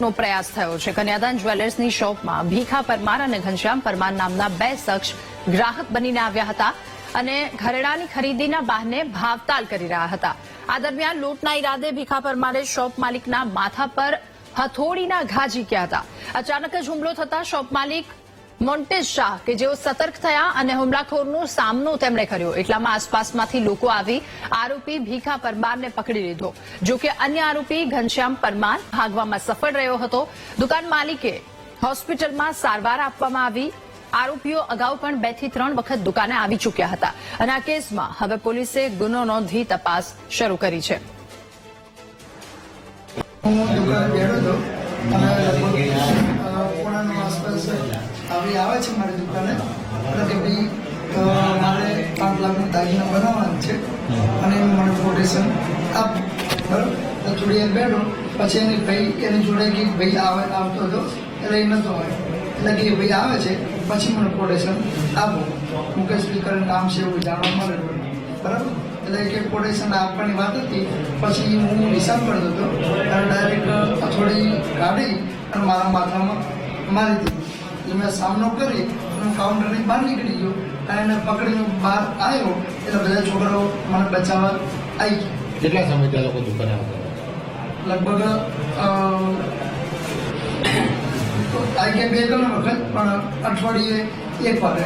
લૂંટનો પ્રયાસ થયો છે. કન્યાદાન જ્વેલર્સની શોપમાં ભીખા પરમાર અને ઘનશ્યામ પરમાર નામના બે શખ્સ ગ્રાહક બનીને આવ્યા હતા અને ઘરેડાની ખરીદીના બહાને ભાવતાલ કરી રહ્યા હતા. આ દરમિયાન લૂંટના ઈરાદે ભીખા પરમારે શોપ માલિકના માથા પર હથોડીના ઘા ઝીક્યા હતા. અચાનક જ હુમલો થતા શોપ માલિક મોન્ટેઝ શાહ, કે જેઓ સતર્ક થયા અને હુમલાખોરનો સામનો તેમણે કર્યો. એટલામાં આસપાસમાંથી લોકો આવી આરોપી ભીખા પરમારને પકડી લીધો. જો કે અન્ય આરોપી ઘનશ્યામ પરમાર ભાગવામાં સફળ રહ્યો હતો. દુકાન માલિકે હોસ્પિટલમાં સારવાર આપવામાં આવી. આરોપીઓ અગાઉ પણ બેથી ત્રણ વખત દુકાને આવી ચૂક્યા હતા. અને આ કેસમાં હવે પોલીસે ગુનો નોંધી તપાસ શરૂ કરી છે. હું દુકાન અ, આસપાસ આવી આવે છે મારી દુકાને એટલે કે ભાઈ મારે પાંચ લાખનો દાગીનો બનાવવાનો છે અને એનું મને કોટેશન આપ બરાબર? થોડી વાર બેઠો પછી એની ભાઈ એની જોડે કે ભાઈ આવે આવતો હતો એટલે એ નહોતો આવ્યો. એટલે કે ભાઈ આવે છે પછી મને કોટેશન આપો. મુકેશ સ્પીકર નામ છે એવું જાણવા મળે બરાબર? એટલે કે કોટેશન આપવાની વાત હતી પછી હું હિસાબ કરતો હતો અને ડાયરેક્ટ થોડી કાઢી અને મારા માથામાં મારી દીધી. એટલે મેં સામનો કરી અને કાઉન્ટરની બહાર નીકળી ગયો. અને એને પકડીને બહાર આવ્યો. એટલે બધા છોકરાઓ મને બચાવવા આવી ગયા. કેટલા સમય ત્યાં લોકો દુકાને આવતા લગભગ આવી ગયા બે ત્રણ વખત પણ અઠવાડિયે એક વાર